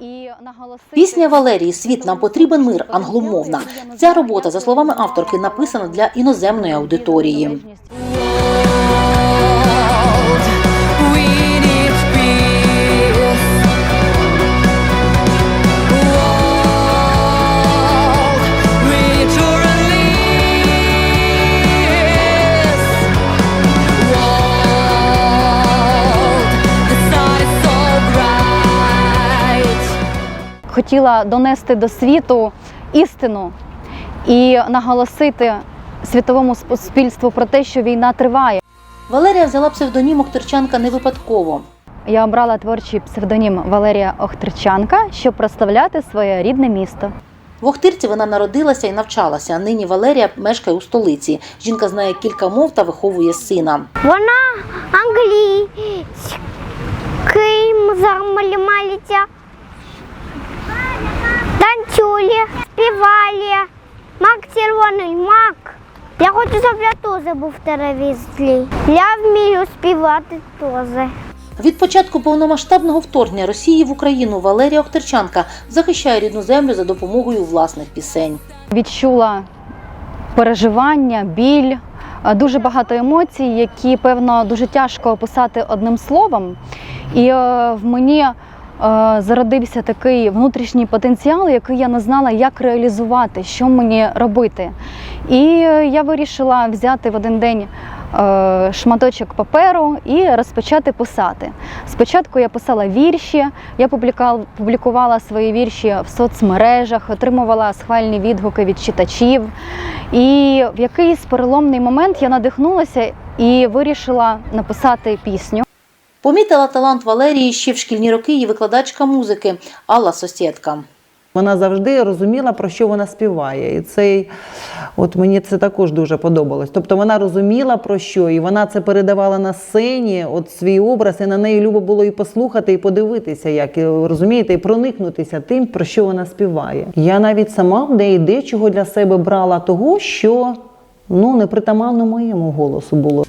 і Пісня Валерії Світ нам потрібен мир англомовна. Ця робота, за словами авторки, написана для іноземної аудиторії. Хотіла донести до світу істину і наголосити світовому суспільству про те, що війна триває. Валерія взяла псевдонім Охтерчанка не випадково. Я обрала творчий псевдонім Валерія Охтерчанка, щоб прославляти своє рідне місто. В Охтирці вона народилася і навчалася. Нині Валерія мешкає у столиці. Жінка знає кілька мов та виховує сина. Вона англійський замалювалися, танцюли, співали. Мак червоний, мак. Я хочу, щоб я теж був в телевізорі. Я вмію співати теж. Від початку повномасштабного вторгнення Росії в Україну Валерія Охтерчанка захищає рідну землю за допомогою власних пісень. Відчула переживання, біль, дуже багато емоцій, які певно дуже тяжко описати одним словом. І е, в мені зародився такий внутрішній потенціал, який я не знала, як реалізувати, що мені робити. І е, я вирішила взяти в один день. е, Шматочок паперу і розпочати писати. Спочатку я писала вірші, я публікувала свої вірші в соцмережах, отримувала схвальні відгуки від читачів. І в якийсь переломний момент я надихнулася і вирішила написати пісню. Помітила талант Валерії ще в шкільні роки її викладачка музики Алла Сосєдка. Вона завжди розуміла, про що вона співає. І цей, от мені це також дуже подобалось. Тобто вона розуміла про що, і вона це передавала на сцені, от свій образ, і на неї любо було і послухати, і подивитися, як і, розумієте, і проникнутися тим, про що вона співає. Я навіть сама в неї дечого для себе брала того, що ну непритаманно моєму голосу було.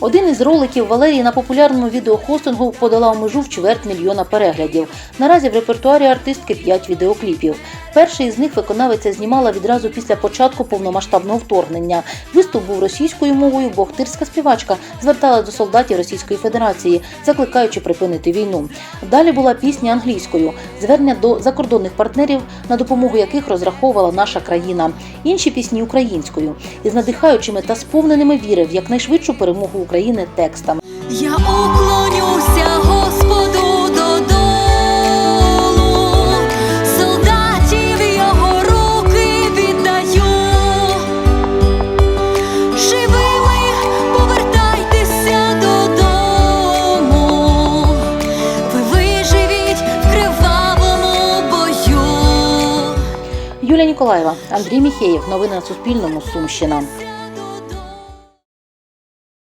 Один із роликів Валерії на популярному відеохостингу подолав межу в чверть мільйона переглядів. Наразі в репертуарі артистки 5 відеокліпів. Перший із них виконавиця знімала відразу після початку повномасштабного вторгнення. Виступ був російською мовою, бо охтирська співачка звертала до солдатів Російської Федерації, закликаючи припинити війну. Далі була пісня англійською, звернення до закордонних партнерів, на допомогу яких розраховувала наша країна. Інші пісні українською із надихаючими та сповненими віри в якнайшвидшу перемогу України текстами. Я Юлія Ніколаєва, Андрій Міхеєв. Новини на Суспільному. Сумщина.